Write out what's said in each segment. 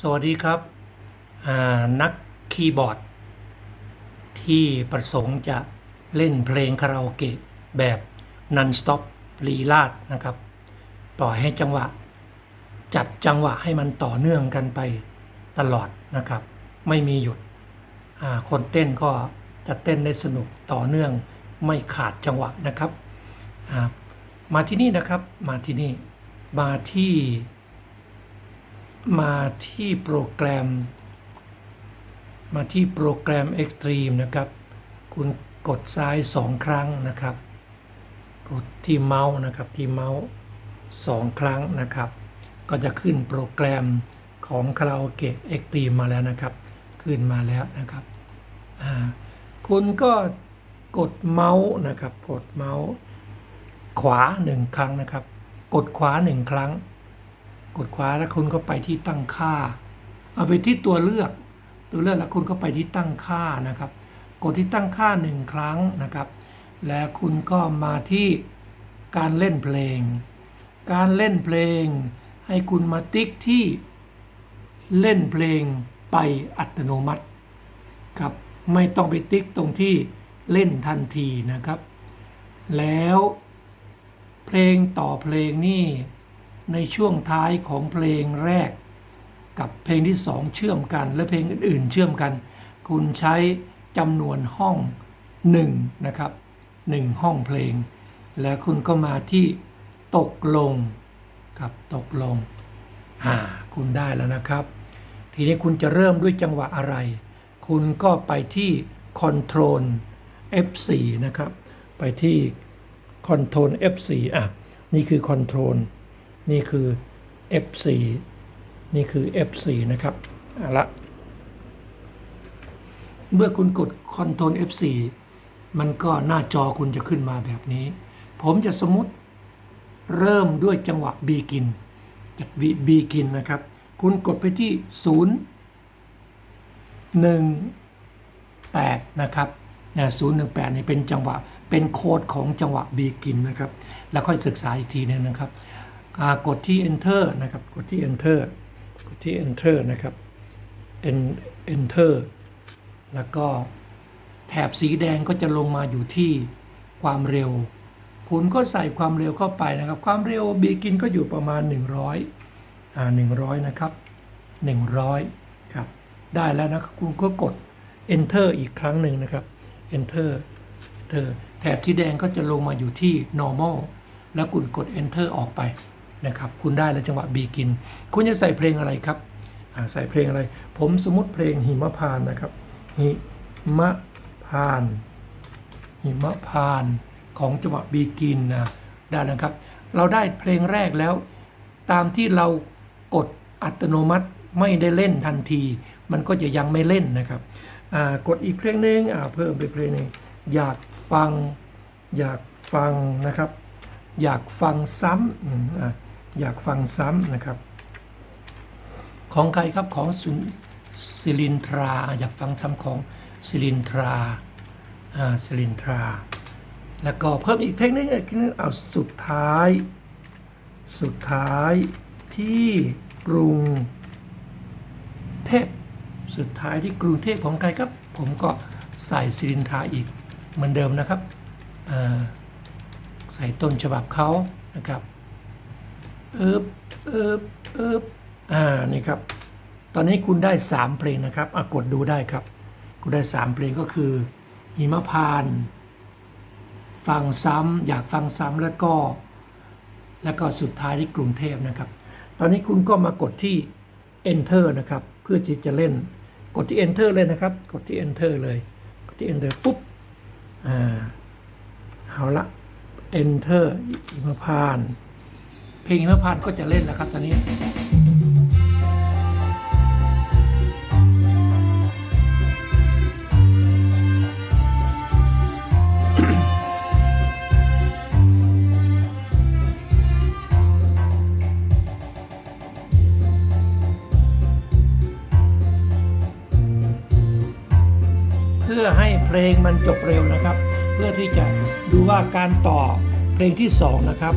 สวัสดีครับนักคีย์บอร์ด ที่ประสงค์จะเล่นเพลงคาราโอเกะแบบนันสต็อปลีลาดนะครับ ปล่อยให้จังหวะ จัดจังหวะให้มันต่อเนื่องกันไปตลอดนะครับ ไม่มีหยุดคนเต้นก็จะเต้นได้สนุกต่อเนื่องไม่ขาดจังหวะนะครับ มาที่นี่นะครับมาที่นี่มาที่ มาที่โปรแกรม มาที่โปรแกรม Extreme นะครับ คุณกดซ้ายสองครั้งนะครับ กดที่เมาส์นะครับที่เมาส์สองครั้งนะครับ ก็จะขึ้นโปรแกรมของคาราโอเกะ Extreme มาแล้วนะครับ ขึ้นมาแล้วนะครับคุณก็กดเมาส์นะครับ กดเมาส์ขวาหนึ่งครั้งนะครับ กดขวาหนึ่งครั้ง กดขวาแล้วคุณก็ไปที่ตั้งค่า เอาไปที่ตัวเลือก ตัวเลือกแล้วคุณก็ไปที่ตั้งค่านะครับ กดที่ตั้งค่าหนึ่งครั้งนะครับ แล้วคุณก็มาที่การเล่นเพลง การเล่นเพลง ให้คุณมาติ๊กที่เล่นเพลงไปอัตโนมัติครับไม่ต้องไปติ๊กตรงที่เล่นทันทีนะครับ แล้วเพลงต่อเพลงนี่ ในช่วงท้ายของเพลงแรก กับเพลงที่สองเชื่อมกัน และเพลงอื่นๆเชื่อมกัน คุณใช้จำนวนห้อง1นะครับ1ห้องเพลง แล้วคุณก็มาที่ตกลงครับตกลงอ่าคุณได้แล้วนะครับ ทีนี้คุณจะเริ่มด้วยจังหวะอะไร คุณก็ไปที่ Control F4 นะครับ ไปที่ Control F4 อะ นี่คือ Control นี่คือ F4 นี่คือ F4 นะครับเอาละเมื่อคุณกด Ctrl F4 มันก็หน้าจอคุณจะขึ้นมาแบบนี้ ผมจะสมมติเริ่มด้วยจังหวะ begin จาก begin นะครับ คุณกดไปที่ 0 1 8 นะครับนี่ย018นี่เป็นจังหวะ เป็นโค้ดของจังหวะ begin นะครับ แล้วค่อยศึกษาอีกทีนึงนะครับ กดที่ enter นะครับ กดที่ enter กดที่ enter นะครับ enter แล้วก็แถบสีแดงก็จะลงมาอยู่ที่ความเร็ว คุณก็ใส่ความเร็วเข้าไปนะครับ ความเร็ว begin ก็อยู่ประมาณ 100อ่า100 นะครับ 100 ครับ ได้แล้วนะคุณก็กด enter อีกครั้งหนึ่งนะครับ enter enter แถบที่แดงก็จะลงมาอยู่ที่ normal แล้วคุณกด enter ออกไป นะครับคุณได้แล้วจังหวะ begin คุณจะใส่เพลงอะไรครับใส่เพลงอะไร ผมสมมติเพลงหิมะพานนะครับ หิมะพาน หิมะพานของจังหวะ begin นะได้แล้วครับ เราได้เพลงแรกแล้ว ตามที่เรากดอัตโนมัติไม่ได้เล่นทันที มันก็จะยังไม่เล่นนะครับกดอีกเพลงหนึ่งเพิ่มไปเพลงหนึ่งอยากฟัง อยากฟังนะครับ อยากฟังซ้ำ อยากฟังซ้ำนะครับ ของใครครับของสุนศิลินทราอยากฟังซ้ำของศิลินทราอ่าศิลินทรา แล้วก็เพิ่มอีกเพลงนึงอีกเพลงหนึงเอาสุดท้าย สุดท้ายที่กรุงเทพสุดท้ายที่กรุงเทพของใครครับ ผมก็ใส่ศิลินทราอีกเหมือนเดิมนะครับใส่ต้นฉบับเขานะครับ เอิบเอิบเอิบอ่านี่ครับ ตอนนี้คุณได้ 3 เพลงนะครับอะกดดูได้ครับ คุณได้ 3 เพลงก็คือหิมพานฟังซ้ำอยากฟังซ้ำแล้วก็ แล้วก็สุดท้ายที่กรุงเทพนะครับ ตอนนี้คุณก็มากดที่ enter นะครับ เพื่อที่จะเล่น กดที่ enter เลยนะครับ กดที่ enter เลย กดที่ enter ปุ๊บอ่าเอาละ enter อิมพานต์ เพลงอิมพานต์ก็จะเล่นแล้วครับตอนนี้เพื่อให้เพลงมันจบเร็วนะครับ เพื่อที่จะดูว่าการต่อเพลงที่สองนะครับ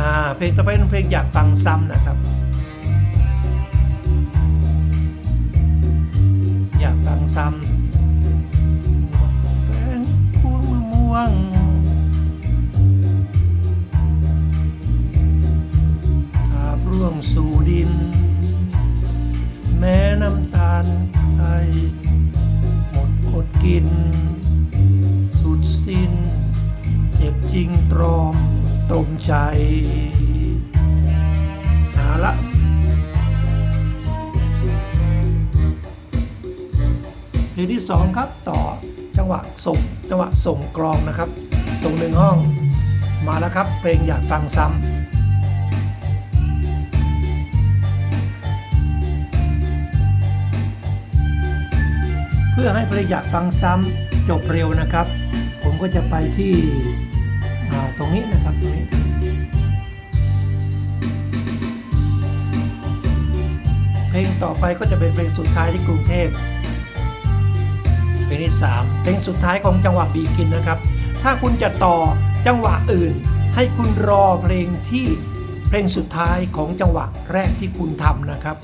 อ่าอ่าเพลงต่อไปเป็นเพลงอยากฟังซ้ำนะครับ อยากฟังซ้ำแฟนพวงมะม่วงหาบร่วงสู่ดิน แม้น้ำตาลไทยหมดอดกิน สุดสิ้น เจ็บจริงตรอม ตรมใจเอาละเพลงที่สองครับต่อจังหวะส่งจังหวะส่งกลองนะครับ ส่งหนึ่งห้องมาแล้วครับ เพลงอยากฟังซ้ำเพื่อให้เพลงอยากฟังซ้ำจบเร็วนะครับ ผมก็จะไปที่ตรงนี้นะ ครับตรงนี้เพลงต่อไปก็จะเป็นเพลงสุดท้ายที่กรุงเทพเพลงที่3เพลงสุดท้ายของจังหวะบีกินนะครับ ถ้าคุณจะต่อจังหวะอื่น ให้คุณรอเพลงที่เพลงสุดท้ายของจังหวะแรกที่คุณทำนะครับ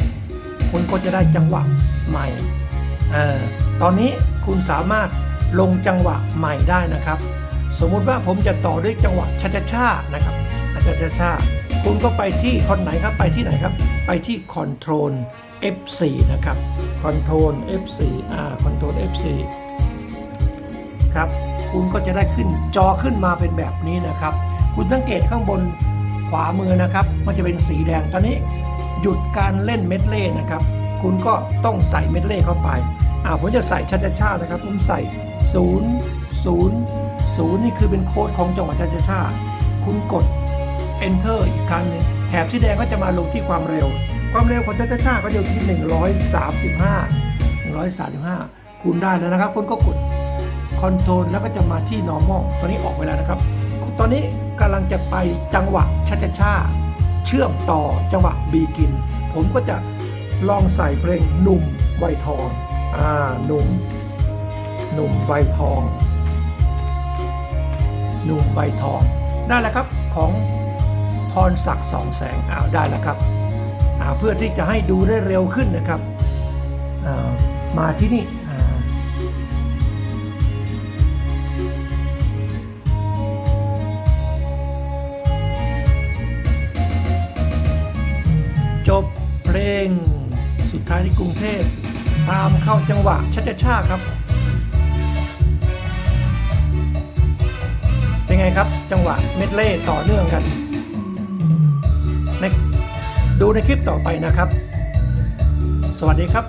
คุณก็จะได้จังหวะใหม่ออตอนนี้คุณสามารถลงจังหวะใหม่ได้นะครับ สมมุติว่าผมจะต่อด้วยจังหวะชาชาชานะครับชาชาชาคุณก็ไปที่คอนไหนครับไปที่ไหนครับ ไปที่ Control F4 นะครับ Control F4 อ่า Control F4 ครับคุณก็จะได้ขึ้นจอขึ้นมาเป็นแบบนี้นะครับ คุณสังเกตข้างบนขวามือนะครับ มันจะเป็นสีแดงตอนนี้ หยุดการเล่นเม็ดเล่นะครับ คุณก็ต้องใส่เม็ดเล่เข้าไปอ่าผมจะใส่ชัดชาตินะครับ ผมใส่ 0 0 0นี่คือเป็นโค้ดของจังหวัดชัดชาติคุณกด enter อีกครั้งหนึงแถบที่แดงก็จะมาลงที่ความเร็ว ความเร็วของชัดชาติก็อยู่ที่ 135 135 คุณได้แล้วนะครับ คุณก็กดคอนโทรลแล้วก็จะมาที่ normal ตอนนี้ออกไปแล้วนะครับ ตอนนี้กำลังจะไปจังหวะชาชาชาเชื่อมต่อจังหวะบีกิน ผมก็จะลองใส่เพลงหนุ่มไวทอง อ่า หนุ่ม หนุ่มไวทอง หนุ่มไวยทองได้แล้วครับของพรศักดิ์สองแสงอ้าวได้แล้วครับเพื่อที่จะให้ดูได้เร็วขึ้นนะครับามาที่นี่จบเพลงสุดท้ายที่กรุงเทพตามเข้าจังหวะชัชชาครับ เป็นไงครับจังหวะเมดเล่ต่อเนื่องกันในดูในคลิปต่อไปนะครับ สวัสดีครับ